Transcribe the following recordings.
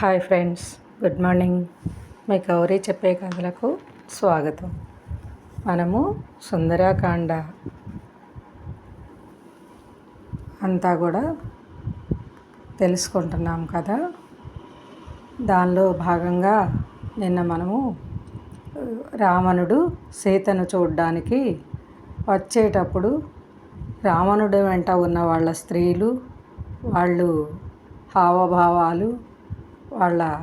Hi friends good morning. మీ గౌరీ చెప్పే కథలకు స్వాగతం. మనము సుందరాకాండ. అంతా కూడా తెలుసుకుంటున్నాం కదా. దానిలో భాగంగా నిన్న మనము రావణుడు సీతను చూడడానికి వచ్చేటప్పుడు రావణుడి వెంట ఉన్న వాళ్ళ స్త్రీలు వాళ్ళు హావభావాలు వాళ్ళ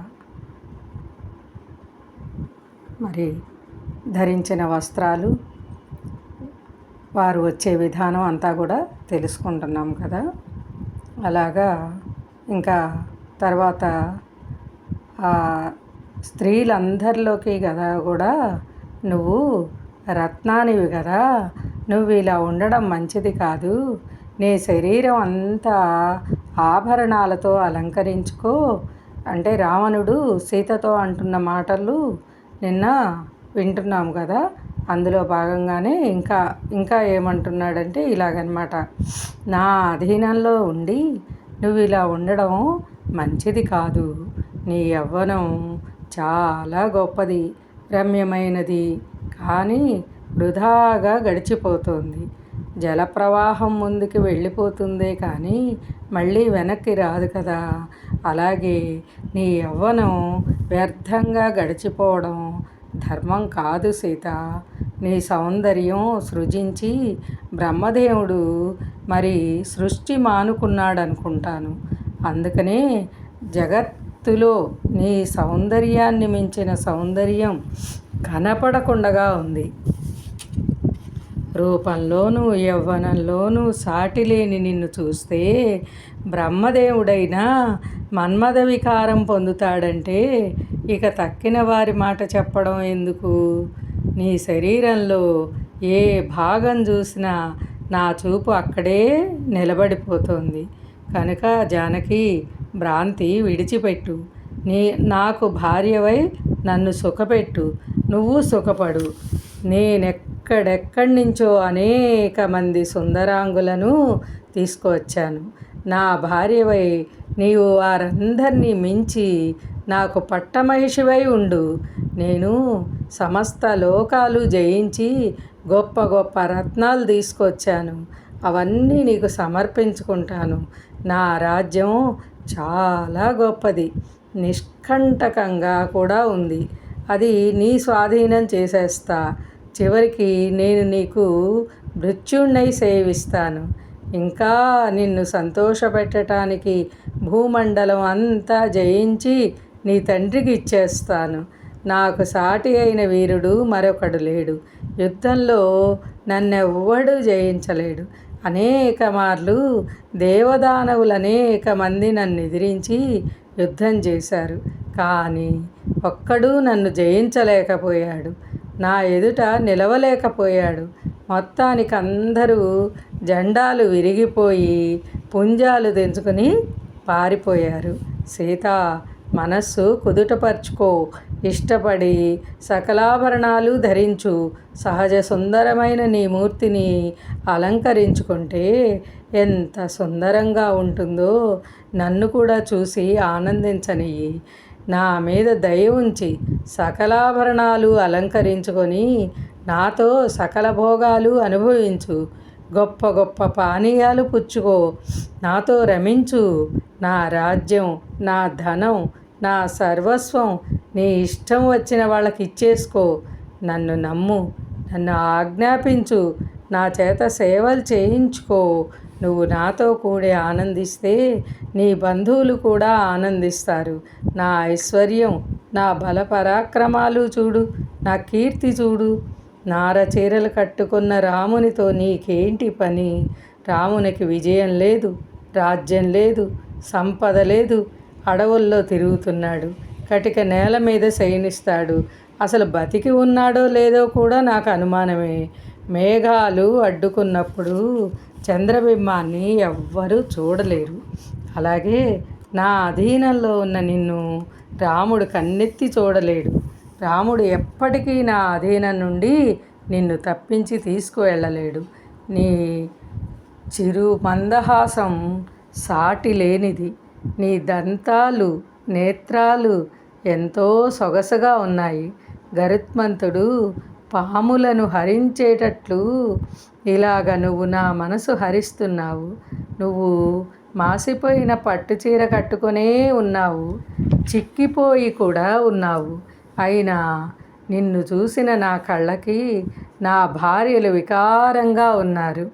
మరి ధరించిన వస్త్రాలు వారు వచ్చే విధానం అంతా కూడా తెలుసుకుంటున్నాం కదా. అలాగా ఇంకా తర్వాత స్త్రీలందరిలోకి కదా కూడా నువ్వు రత్నానివి కదా. నువ్వు ఇలా ఉండడం మంచిది కాదు. నీ శరీరం అంతా ఆభరణాలతో అలంకరించుకో. అంటే రావణుడు సీతతో అంటున్న మాటలు నిన్న వింటున్నాం కదా. అందులో భాగంగానే ఇంకా ఇంకా ఏమంటున్నాడంటే ఇలాగనమాట. నా అధీనంలో ఉండి నువ్వు ఇలా ఉండడం మంచిది కాదు. నీ యవ్వనం చాలా గొప్పది రమ్యమైనది. కానీ వృధాగా గడిచిపోతుంది. జలప్రవాహం ముందుకు వెళ్ళిపోతుందే కానీ మళ్ళీ వెనక్కి రాదు కదా. అలాగే నీ యవ్వనం వ్యర్థంగా గడిచిపోవడం ధర్మం కాదు సీత. నీ సౌందర్యం సృజించి బ్రహ్మదేవుడు మరి సృష్టి మానుకున్నాడనుకుంటాను. అందుకనే జగత్తులో నీ సౌందర్యాన్ని మించిన సౌందర్యం కనపడకుండగా ఉంది. రూపంలోనూ యవ్వనంలోనూ సాటి లేని నిన్ను చూస్తే బ్రహ్మదేవుడైనా మన్మద వికారం పొందుతాడంటే ఇక తక్కిన వారి మాట చెప్పడం ఎందుకు? నీ శరీరంలో ఏ భాగం చూసినా నా చూపు అక్కడే నిలబడిపోతుంది. కనుక జానకి భ్రాంతి విడిచిపెట్టు. నీ నాకు భార్యవై నన్ను సుఖపెట్టు. నువ్వు సుఖపడు. ఎక్కడెక్కడి నుంచో అనేక మంది సుందరాంగులను తీసుకువచ్చాను. నా భార్యవై నీవు వారందరినీ మించి నాకు పట్టమహిషివై ఉండు. నేను సమస్త లోకాలు జయించి గొప్ప గొప్ప రత్నాలు తీసుకొచ్చాను. అవన్నీ నీకు సమర్పించుకుంటాను. నా రాజ్యం చాలా గొప్పది. నిష్కంటకంగా కూడా ఉంది. అది నీ స్వాధీనం చేసేస్తా. చివరికి నేను నీకు మృత్యుణ్ణై సేవిస్తాను. ఇంకా నిన్ను సంతోషపెట్టడానికి భూమండలం అంతా జయించి నీ తండ్రికి ఇచ్చేస్తాను. నాకు సాటి అయిన వీరుడు మరొకడు లేడు. యుద్ధంలో నన్నెవ్వడు జయించలేడు. అనేక మార్లు దేవదానవులు అనేక మంది నన్ను ఎదిరించి యుద్ధం చేశారు. కానీ ఒక్కడూ నన్ను జయించలేకపోయాడు. నా ఎదుట నిలవలేకపోయాడు. మొత్తానికి అందరూ జెండాలు విరిగిపోయి పుంజాలు తెంచుకొని పారిపోయారు. సీత మనస్సు కుదుటపరుచుకో. ఇష్టపడి సకలాభరణాలు ధరించు. సహజ సుందరమైన నీ మూర్తిని అలంకరించుకుంటే ఎంత సుందరంగా ఉంటుందో నన్ను కూడా చూసి ఆనందించనియ్యి. నా మీద దయ ఉంచి సకలాభరణాలు అలంకరించుకొని నాతో సకల భోగాలు అనుభవించు. గొప్ప గొప్ప పానీయాలు పుచ్చుకో. నాతో రమించు. నా రాజ్యం నా ధనం నా సర్వస్వం నీ ఇష్టం వచ్చిన వాళ్ళకి ఇచ్చేసుకో నన్ను నమ్ము. నన్ను ఆజ్ఞాపించు. నా చేత సేవలు చేయించుకో. నువ్వు నాతో కూడి ఆనందిస్తే నీ బంధువులు కూడా ఆనందిస్తారు. నా ఐశ్వర్యం నా బల పరాక్రమాలు చూడు నా కీర్తి చూడు. నార చీరలు కట్టుకున్న రామునితో నీకేంటి పని? రామునికి విజయం లేదు రాజ్యం లేదు సంపద లేదు. అడవుల్లో తిరుగుతున్నాడు కటిక నేల మీద శయనిస్తాడు. అసలు బతికి ఉన్నాడో లేదో కూడా నాకు అనుమానమే. మేఘాలు అడ్డుకున్నప్పుడు చంద్రబింబాన్ని ఎవ్వరూ చూడలేరు. అలాగే నా అధీనంలో ఉన్న నిన్ను రాముడు కన్నెత్తి చూడలేడు. రాముడు ఎప్పటికీ నా అధీనం నుండి నిన్ను తప్పించి తీసుకువెళ్ళలేడు. నీ చిరు మందహాసం సాటి లేనిది నీ దంతాలు నేత్రాలు ఎంతో సొగసుగా ఉన్నాయి. గరుత్మంతుడు పాములను హరించేటట్లు ఇలాగ నువ్వు నా మనసు హరిస్తున్నావు. నువ్వు మాసిపోయిన పట్టు చీర కట్టుకునే ఉన్నావు. చిక్కిపోయి కూడా ఉన్నావు. అయినా నిన్ను చూసిన నా కళ్ళకి నా భార్యలు వికారంగా ఉన్నారు.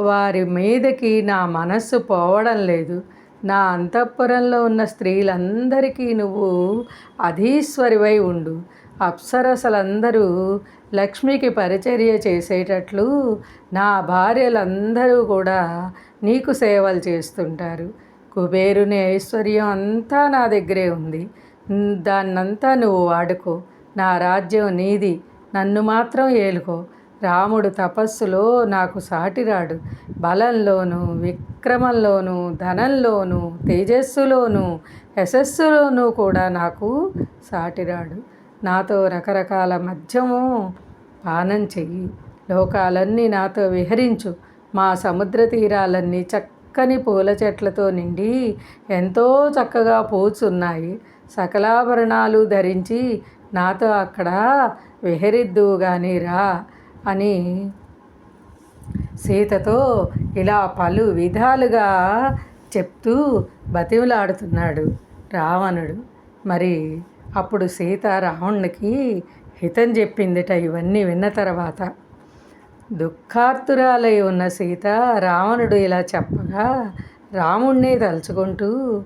వారి మీదకి నా మనస్సు పోవడం లేదు. నా అంతఃపురంలో ఉన్న స్త్రీలందరికీ నువ్వు అధీశ్వరివై ఉండు. అప్సరసలందరూ లక్ష్మికి పరిచర్య చేసేటట్లు నా భార్యలందరూ కూడా నీకు సేవలు చేస్తుంటారు. కుబేరుని ఐశ్వర్యం అంతా నా దగ్గరే ఉంది. దాన్నంతా నువ్వు వాడుకో. నా రాజ్యం నీది. నన్ను మాత్రం ఏలుకో. రాముడు తపస్సులో నాకు సాటిరాడు. బలంలోను విక్రమంలోను ధనంలోను తేజస్సులోను యశస్సులోనూ కూడా నాకు సాటిరాడు. నాతో రకరకాల మద్యము పానం చెయ్యి. లోకాలన్నీ నాతో విహరించు. మా సముద్ర తీరాలన్నీ చక్కని పూల చెట్లతో నిండి ఎంతో చక్కగా పూచున్నాయి. సకలాభరణాలు ధరించి నాతో అక్కడ విహరిద్దువు కానీ రా. అని సీతతో ఇలా పలు విధాలుగా చెప్తూ బతిమలాడుతున్నాడు రావణుడు. మరి అప్పుడు సీత రావణుడికి హితం చెప్పిందిట ఇవన్నీ విన్న తర్వాత. దుఃఖార్తురాలై ఉన్న సీత రావణుడు ఇలా చెప్పగా రాముణ్ణి తలుచుకుంటూ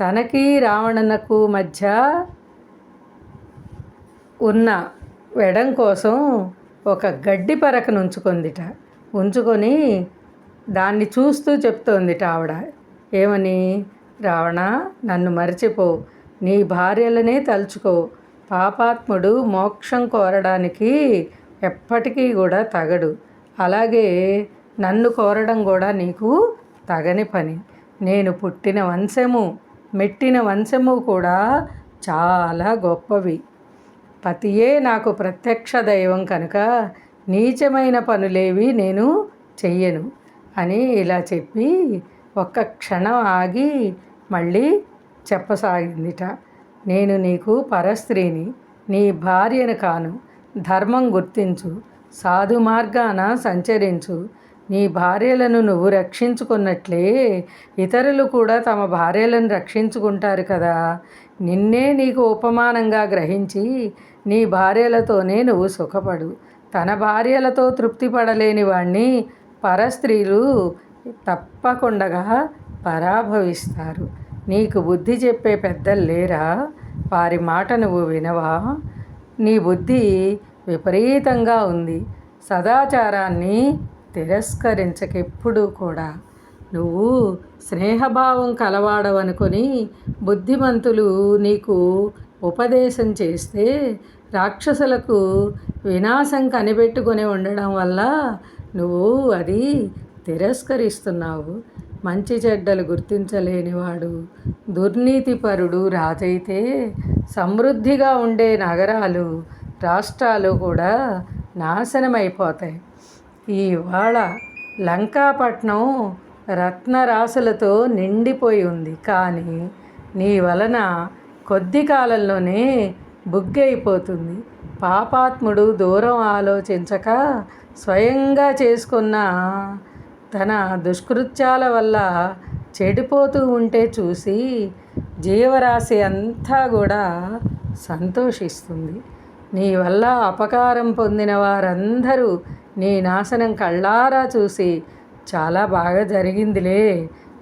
తనకి రావణనకు మధ్య ఉన్న వెడం కోసం ఒక గడ్డి పరకను ఉంచుకుందిట. ఉంచుకొని దాన్ని చూస్తూ చెప్తోందిట ఆవిడ. ఏమని? రావణ నన్ను మర్చిపో. నీ భార్యలనే తలుచుకో. పాపాత్ముడు మోక్షం కోరడానికి ఎప్పటికీ కూడా తగడు. అలాగే నన్ను కోరడం కూడా నీకు తగని పని. నేను పుట్టిన వంశము మెట్టిన వంశము కూడా చాలా గొప్పవి. పతియే నాకు ప్రత్యక్ష దైవం కనుక నీచమైన పనులేవి నేను చెయ్యను అని ఇలా చెప్పి ఒక్క క్షణం ఆగి మళ్ళీ చెప్పసాగిందిట. నేను నీకు పరస్త్రీని నీ భార్యను కాను. ధర్మం గుర్తించు. సాధు మార్గాన సంచరించు. నీ భార్యలను నువ్వు రక్షించుకున్నట్లే ఇతరులు కూడా తమ భార్యలను రక్షించుకుంటారు కదా. నిన్నే నీకు ఉపమానంగా గ్రహించి నీ భార్యలతోనే నువ్వు సుఖపడు. తన భార్యలతో తృప్తి పడలేని వాణ్ణి పరస్త్రీలు తప్పకుండా పరాభవిస్తారు. నీకు బుద్ధి చెప్పే పెద్దలు లేరా? వారి మాట నువ్వు వినవా? నీ బుద్ధి విపరీతంగా ఉంది. సదాచారాన్ని తిరస్కరించకెప్పుడు కూడా. నువ్వు స్నేహభావం కలవాడవనుకొని బుద్ధిమంతులు నీకు ఉపదేశం చేస్తే రాక్షసులకు వినాశం కనిపెట్టుకొని ఉండడం వల్ల నువ్వు అది తిరస్కరిస్తున్నావు. మంచి చెడ్డలు గుర్తించలేనివాడు దుర్నీతిపరుడు రాజైతే సమృద్ధిగా ఉండే నగరాలు రాష్ట్రాలు కూడా నాశనమైపోతాయి. ఇవాళ లంకాపట్నం రత్నరాశులతో నిండిపోయి ఉంది. కానీ నీ వలన కొద్ది కాలంలోనే బుగ్గైపోతుంది. పాపాత్ముడు దూరం ఆలోచించక స్వయంగా చేసుకున్న తన దుష్కృత్యాల వల్ల చెడిపోతూ ఉంటే చూసి జీవరాశి అంతా కూడా సంతోషిస్తుంది. నీ వల్ల అపకారం పొందిన వారందరూ నీ నాశనం కళ్ళారా చూసి చాలా బాగా జరిగిందిలే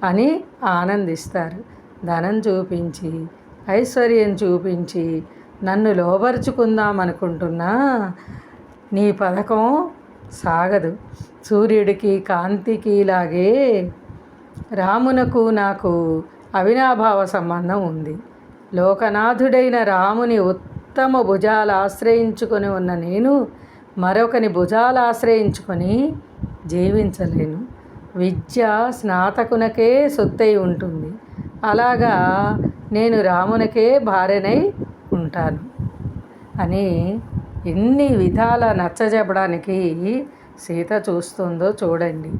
అని ఆనందిస్తారు. ధనం చూపించి ఐశ్వర్యం చూపించి నన్ను లోబరుచుకుందాం అనుకుంటున్నా నీ పథకం సాగదు. సూర్యుడికి కాంతికి లాగే రామునకు నాకు అవినాభావ సంబంధం ఉంది. లోకనాథుడైన రాముని ఉత్తమ భుజాలు ఆశ్రయించుకొని ఉన్న నేను మరొకని భుజాలు ఆశ్రయించుకొని జీవించలేను. విద్య స్నాతకునకే సొత్తై ఉంటుంది. అలాగా నేను రామునికే భార్యనై ఉంటాను. అని ఎన్ని విధాల నచ్చజెప్పడానికి సీత చూస్తుందో చూడండి.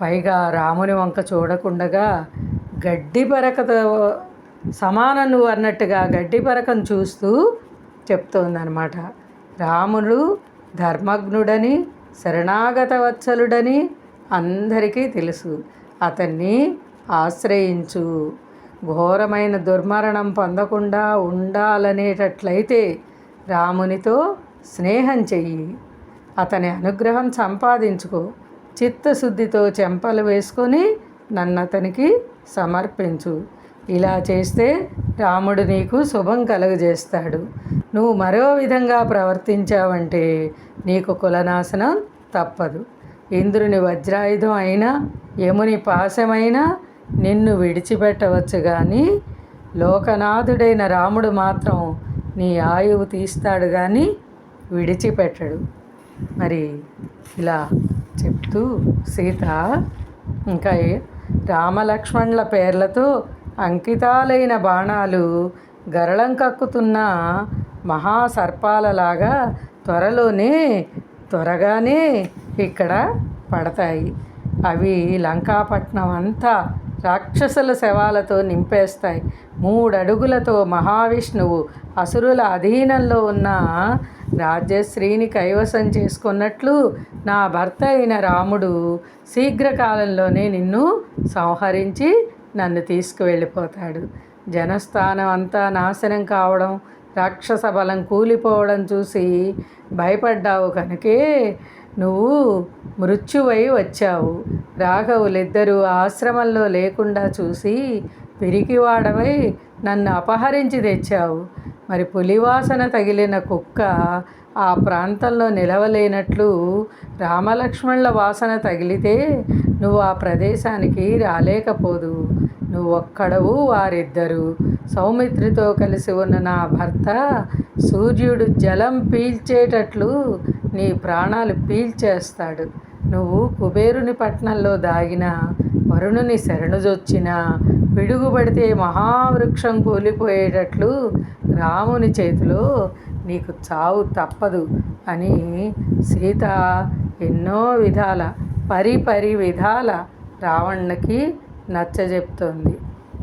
పైగా రాముని వంక చూడకుండగా గడ్డి పరకతో సమానం నువ్వు అన్నట్టుగా గడ్డి పరకం చూస్తూ చెప్తోందనమాట రాముడు ధర్మజ్ఞుడని శరణాగత వత్సలుడని అందరికీ తెలుసు. అతన్ని ఆశ్రయించు. ఘోరమైన దుర్మరణం పొందకుండా ఉండాలనేటట్లయితే రామునితో స్నేహం చెయ్యి. అతని అనుగ్రహం సంపాదించుకో. చిత్తశుద్ధితో చెంపలు వేసుకొని నన్ను అతనికి సమర్పించు. ఇలా చేస్తే రాముడు నీకు శుభం కలుగజేస్తాడు. నువ్వు మరో విధంగా ప్రవర్తించావంటే నీకు కులనాశనం తప్పదు. ఇంద్రుని వజ్రాయుధం అయినా యముని పాశమైనా నిన్ను విడిచిపెట్టవచ్చు కానీ లోకనాథుడైన రాముడు మాత్రం నీ ఆయువు తీస్తాడు కానీ విడిచిపెట్టడు. మరి ఇలా చెప్తూ సీత ఇంకా రామలక్ష్మణుల పేర్లతో అంకితాలైన బాణాలు గరళం కక్కుతున్న మహాసర్పాలలాగా త్వరలోనే త్వరగానే ఇక్కడ పడతాయి. అవి లంకాపట్నం అంతా రాక్షసుల శవాలతో నింపేస్తాయి. మూడడుగులతో మహావిష్ణువు అసురుల అధీనంలో ఉన్న రాజ్యశ్రీని కైవసం చేసుకున్నట్లు నా భర్త అయిన రాముడు శీఘ్రకాలంలోనే నిన్ను సంహరించి నన్ను తీసుకువెళ్ళిపోతాడు. జనస్థానం అంతా నాశనం కావడం రాక్షస బలం కూలిపోవడం చూసి భయపడ్డావు కనుకే నువ్వు మృత్యువై వచ్చావు. రాఘవులిద్దరూ ఆశ్రమంలో లేకుండా చూసి పిరికివాడవై నన్ను అపహరించి తెచ్చావు. మరి పులివాసన తగిలిన కుక్క ఆ ప్రాంతంలో నిలవలేనట్లు రామలక్ష్మణుల వాసన తగిలితే నువ్వు ఆ ప్రదేశానికి రాలేకపోదు. నువ్వు ఒక్కడవు వారిద్దరు. సౌమిత్రితో కలిసి ఉన్న నా భర్త సూర్యుడు జలం పీల్చేటట్లు నీ ప్రాణాలు పీల్చేస్తాడు నువ్వు కుబేరుని పట్నంలో దాగిన వరుణుని శరణుజొచ్చినా పిడుగుపడితే మహావృక్షం కూలిపోయేటట్లు రాముని చేతిలో నీకు చావు తప్పదు అని సీత ఎన్నో విధాల పరిపరి విధాల రావణ్ణకి నచ్చజెప్తోంది.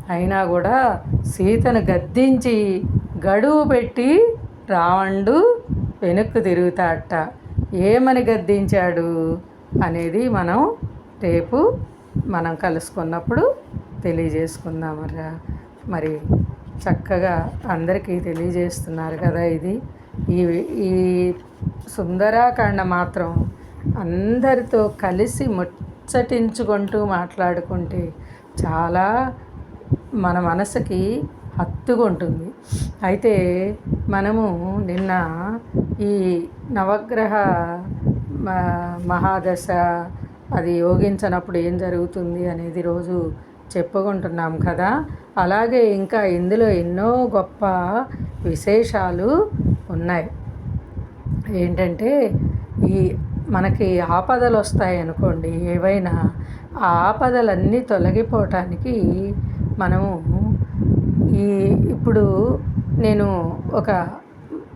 అయినా కూడా సీతను గద్దించి గడువు పెట్టి రావణుడు వెనక్కు తిరుగుతాడట ఏమని గద్దించాడు అనేది మనం రేపు మనం కలుసుకున్నప్పుడు తెలియజేసుకుందామరా మరి చక్కగా అందరికీ తెలియజేస్తున్నారు కదా ఇది. ఈ ఈ సుందరాకాండ మాత్రం అందరితో కలిసి ముచ్చటించుకుంటూ మాట్లాడుకుంటే చాలా మన మనసుకి హత్తుకుంటుంది. అయితే మనము నిన్న ఈ నవగ్రహ మహాదశ అది యోగించినప్పుడు ఏం జరుగుతుంది అనేది రోజు చెప్పుకుంటున్నాం కదా. అలాగే ఇంకా ఇందులో ఎన్నో గొప్ప విశేషాలు ఉన్నాయి. ఏంటంటే ఈ మనకి ఆపదలు వస్తాయి అనుకోండి ఏవైనా ఆ ఆపదలన్నీ తొలగిపోవటానికి మనము ఈ ఇప్పుడు నేను ఒక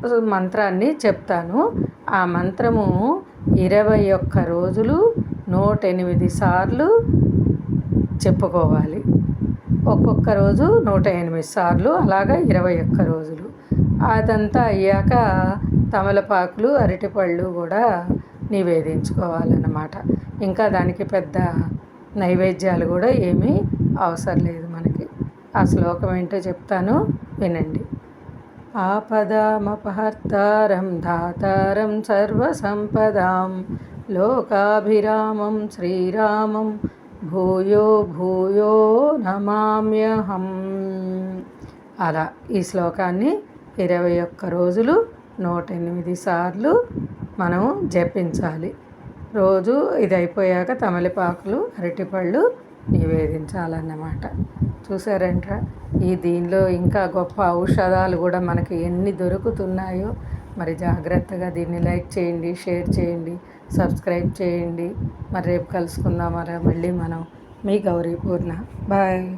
మంత్రాన్ని చెప్తాను. ఆ మంత్రము ఇరవై ఒక్క రోజులు నూట ఎనిమిది సార్లు చెప్పుకోవాలి. ఒక్కొక్క రోజు నూట ఎనిమిది సార్లు అలాగా ఇరవై ఒక్క రోజులు. అదంతా అయ్యాక తమలపాకులు అరటిపళ్ళు కూడా నివేదించుకోవాలన్నమాట. ఇంకా దానికి పెద్ద నైవేద్యాలు కూడా ఏమీ అవసరం లేదు మనకి. ఆ శ్లోకం ఏంటో చెప్తాను వినండి. ఆపదామపహర్తారం దాతారం సర్వసంపదాం లోకాభిరామం శ్రీరామం భూయో భూయో నమామ్యహం. అలా ఈ శ్లోకాన్ని ఇరవై ఒక్క రోజులు నూట ఎనిమిది సార్లు మనం జపించాలి. రోజు ఇది అయిపోయాక తమలపాకులు అరటిపళ్ళు నివేదించాలన్నమాట. చూసారంట ఈ దీనిలో ఇంకా గొప్ప ఔషధాలు కూడా మనకి ఎన్ని దొరుకుతున్నాయో. మరి జాగ్రత్తగా దీన్ని లైక్ చేయండి షేర్ చేయండి సబ్స్క్రైబ్ చేయండి. మరి రేపు కలుసుకుందాం మరి మళ్ళీ మనం మీ గౌరీ పూర్ణ బాయ్.